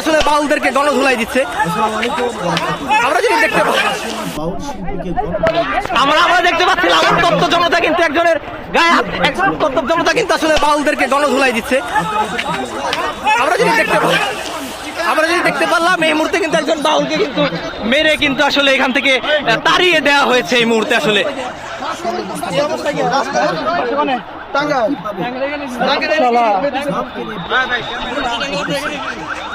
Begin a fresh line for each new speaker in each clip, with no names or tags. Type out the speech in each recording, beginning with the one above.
আসলে বাউলদেরকে গণধুলাই দিচ্ছে। আমরা যদি দেখতে পাই। আমরা আমরা দেখতে পাচ্ছিলাম উত্তপ্ত জনতা কিন্তু একজনের গায়ে উত্তপ্ত জনতা কিন্তু আসলে বাউলদেরকে গণধুলাই দিচ্ছে। আমরা যদি দেখতে পাই আমরা যদি দেখতে পারলাম এই মুহূর্তে কিন্তু একজন বাউলকে কিন্তু মেরে কিন্তু আসলে এখান থেকে তাড়িয়ে দেওয়া হয়েছে এই মুহূর্তে আসলে।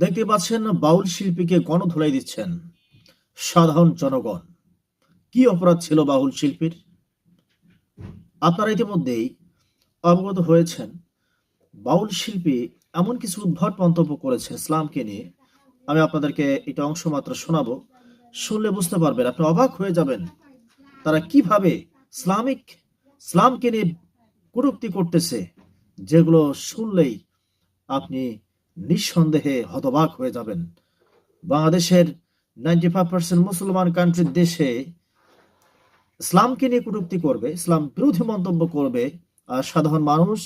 দেখতে পাচ্ছেন বাউল শিল্পীকে গণধোলাই দিচ্ছেন সাধারণ জনগণ। কি অপরাধ ছিল বাউল শিল্পীর? আপনারা ইতিমধ্যেই অবগত হয়েছেন, বাউল শিল্পী এমন কিছু উদ্ভট মন্তব্য করেছে ইসলামকে নিয়ে। আমি আপনাদেরকে এটা অংশ মাত্র শোনাবো। শুনলে বুঝতে পারবেন, আপনি অবাক হয়ে যাবেন তারা কীভাবে ইসলামিক ইসলামকে নিয়ে কটূক্তি করতেছে। যেগুলো শুনলেই আপনি নিঃসন্দেহে হতবাক হয়ে যাবেন। বাংলাদেশের নাইনটি ফাইভ পার্সেন্ট মুসলমান কান্ট্রির দেশে ইসলামকে নিয়ে কটূক্তি করবে, ইসলাম বিরোধী মন্তব্য করবে, আর সাধারণ মানুষ,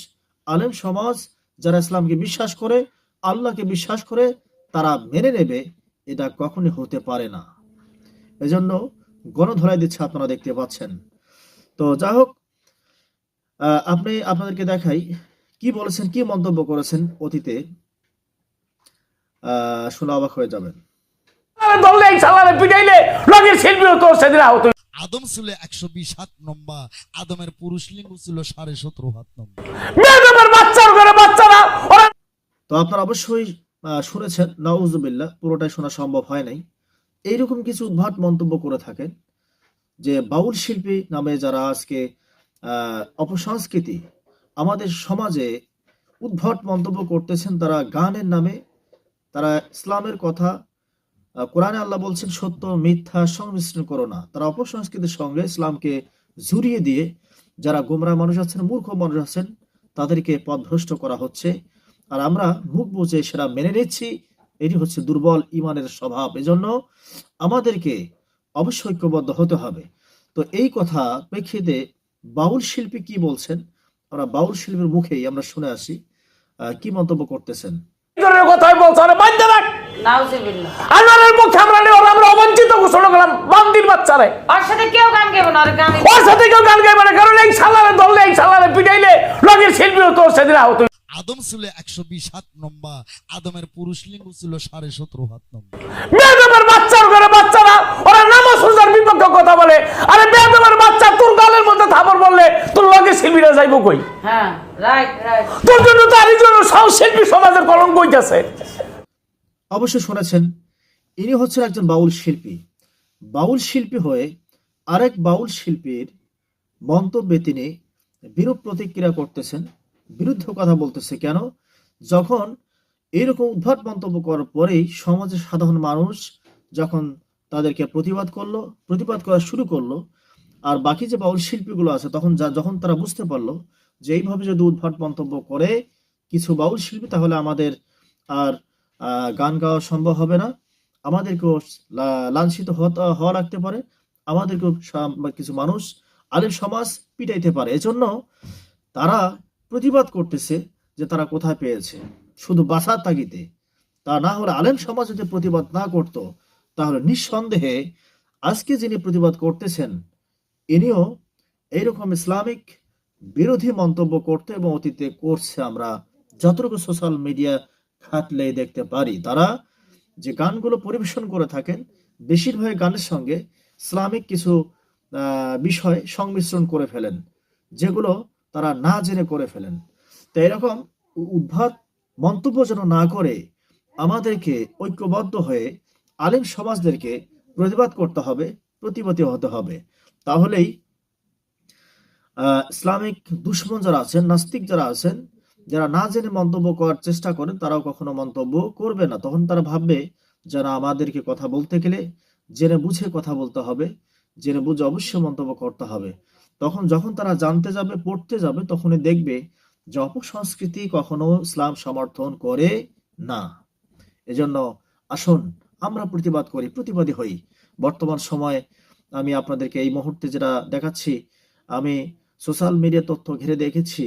আলেম সমাজ যারা ইসলামকে বিশ্বাস করে, আল্লাহকে বিশ্বাস করে, তারা মেনে নেবে, এটা কখনই হতে পারে না। এজন্য গণধরাই দিচ্ছে আপনারা দেখতে পাচ্ছেন। তো যাই হোক আপনি, আপনাদেরকে দেখাই কি বলেছেন কি মন্তব্য করেছেন অতীতে? শুনে অবাক হয়ে যাবেন।
আদম ছিল একশো বিশ হাত লম্বা আদমের পুরুষ লিঙ্গ ছিল সাড়ে সতেরো হাত
বাচ্চার
তো আপনারা অবশ্যই শুনেছেন নাউজুবিল্লাহ পুরোটাই শোনা সম্ভব হয় নাই। এইরকম কিছু উদ্ভাট মন্তব্য করে থাকেন যে বাউল শিল্পী নামে যারা আজকে আহ, অপসংস্কৃতি আমাদের সমাজে উদ্ভট মন্তব্য করতেছেন তারা গানের নামে, তারা ইসলামের কথা কোরআনে আল্লাহ বলছেন, সত্য, মিথ্যা সংমিশ্রণ করো না। তারা অপসংস্কৃতির সঙ্গে ইসলামকে জুড়িয়ে দিয়ে যারা গোমরা মানুষ আছেন, মূর্খ মানুষ আছেন, তাদেরকে পথভ্রষ্ট করা হচ্ছে। আর আমরা মুখ বুঝে সেটা মেনে নিচ্ছি, এটি হচ্ছে দুর্বল ইমানের স্বভাব। এজন্য আমাদেরকে অবশ্যই ঐক্যবদ্ধ হতে হবে। তো এই কথা প্রেক্ষিতে বাউল শিল্পী কি বলছেন? আমরা বাউল শিল্পীর মুখেই আমরা শুনে আসি কি মন্তব্য করতেছেন?
কথাই বলছে বাধ্য রাখ!
নাউজুবিল্লাহ।
আল্লাহর আমরা নিয়ে আমরা অবঞ্চিত ঘোষণা করলাম বান্দির বাচ্চারে।
ওর সাথে কেউ গান গাইবে না ওর
সাথে কেউ গান গাইবে না কারণ এই সালারে ধরলে এই সালারে পিটাইলে লগের শিল্পীও তোর সেদিন আহত
আদম ছিল একশো বিশ হাত আদমের পুরুষ লিঙ্গ ছিল সাড়ে সতেরো হাত
বাচ্চার ঘরে বাচ্চারা কই?
হ্যাঁ রাইট রাইট
তোর জন্য তো আরেকজন সব শিল্পী সমাজের কলঙ্ক হইতাছে।
অবশ্যই শুনেছেন ইনি হচ্ছেন একজন বাউল শিল্পী। বাউল শিল্পী হয়ে আরেক বাউল শিল্পীর মন্তব্যে তিনি বিরূপ প্রতিক্রিয়া করতেছেন বিরুদ্ধ কথা বলতেছে। কেন? যখন এইরকম উদ্ভট মন্তব্য করার পরেই সমাজের সাধারণ মানুষ যখন তাদেরকে প্রতিবাদ করল প্রতিবাদ করা শুরু করল আর বাকি যে বাউল শিল্পীগুলো আছে, তখন যা- যখন তারা বুঝতে পারল যে এইভাবে যদি উদ্ভট মন্তব্য করে কিছু বাউল শিল্পী, তাহলে আমাদের আর গান গাওয়া সম্ভব হবে না। আমাদেরকেও লাঞ্ছিত হওয়া লাগতে পারে। আমাদেরকেও কিছু মানুষ আলেম সমাজ পিটাইতে পারে। এজন্য তারা প্রতিবাদ করতেছে যে তারা কোথায় পেয়েছে। শুধু বাসার তাগিদে। তা না হলে আলেম সমাজ যদি প্রতিবাদ না করত, তাহলে নিঃসন্দেহে আজকে যিনি প্রতিবাদ করতেছেন ইনিও এইরকম ইসলামিক বিরোধী মন্তব্য করতে এবং অতীতে করছে আমরা যতটুকু সোশ্যাল মিডিয়া খাটলে দেখতে পারি। তারা যে গানগুলো পরিবেশন করে থাকেন, বেশিরভাগ গানের সঙ্গে ইসলামিক কিছু বিষয় সংমিশ্রণ করে ফেলেন, যেগুলো তারা না জেনে করে ফেলেন। তো এরকম উ- উদ্ভট মন্তব্য যেন না করে আমাদেরকে ঐক্যবদ্ধ হয়ে আলেম সমাজদেরকে প্রতিবাদ করতে হবে প্রতিবাদী হতে হবে। তাহলেই ইসলামিক দুশ্মন যারা আছেন, নাস্তিক যারা আছেন, যারা না জেনে মন্তব্য করার চেষ্টা করেন, তারাও কখনো মন্তব্য করবে না। তখন তারা ভাববে যারা আমাদেরকে কথা বলতে গেলে জেনে বুঝে কথা বলতে হবে, জেনে বুঝে অবশ্যই মন্তব্য করতে হবে। তখন যখন তারা জানতে যাবে, পড়তে যাবে, তখনই দেখবে যে অপসংস্কৃতি কখনো ইসলাম সমর্থন করে না। এজন্য আসুন, আমরা প্রতিবাদ করি, প্রতিবাদী হই। বর্তমান সময়ে আমি আপনাদেরকে এই মুহূর্তে যেটা দেখাচ্ছি, আমি সোশ্যাল মিডিয়া তথ্য ঘিরে দেখেছি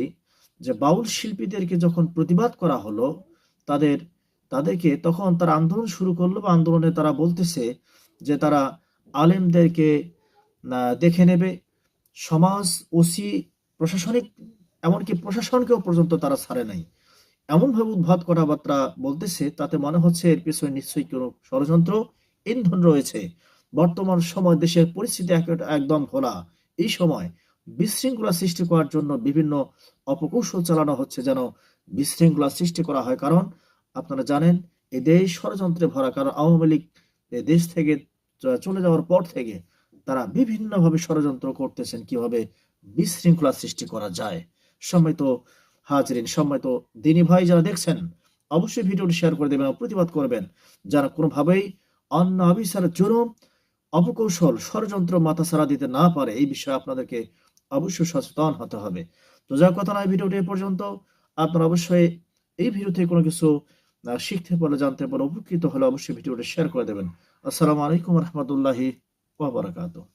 যে বাউল শিল্পীদেরকে যখন প্রতিবাদ করা হলো, তাদের, তাদেরকে তখন তারা আন্দোলন শুরু করল বা আন্দোলনে তারা বলতেছে যে তারা আলেমদেরকে দেখে নেবে। সমাজ, ওসি, প্রশাসনিক, এমনকি প্রশাসনকেও পর্যন্ত তারা ছাড়ে নাই। এমনভাবে উদ্ভাত কথাবার্তা বলতেছে, তাতে মনে হচ্ছে এর পিছনে নিশ্চয়ই কোনো ষড়যন্ত্র, ইন্ধন রয়েছে। বর্তমান সময় দেশের পরিস্থিতি একদম খোলা এই সময় বিশৃঙ্খলা সৃষ্টি করার জন্য বিভিন্ন অপকৌশল চালানো হচ্ছে যেন বিশৃঙ্খলা সৃষ্টি করা হয়। কারণ আপনারা জানেন, এ দেশ ষড়যন্ত্রে ভরা। কারণ আওয়ামী লীগ দেশ থেকে চলে যাওয়ার পর থেকে তারা বিভিন্নভাবে ষড়যন্ত্র করতেছেন কীভাবে বিশৃঙ্খলা সৃষ্টি করা যায়। সম্মানিত হাজরিন, সম্মানিত দিনী ভাই যারা দেখছেন, অবশ্যই ভিডিওটি শেয়ার করে দেবেন প্রতিবাদ করবেন। যারা কোনোভাবেই অন্য আবিসার জুলুম অপকৌশল ষড়যন্ত্র মাথা ছাড়া দিতে না পারে, এই বিষয়ে আপনাদেরকে অবশ্যই সচেতন হতে হবে। তো যার কথা নয় ভিডিওটি এ পর্যন্ত। আপনারা অবশ্যই এই ভিডিও থেকে কোনো কিছু শিখতে পারলে, জানতে পারলে, উপকৃত হলে অবশ্যই ভিডিওটি শেয়ার করে দেবেন। আসসালামু আলাইকুম রহমতুল্লাহি ওয়া বারাকাতুহু।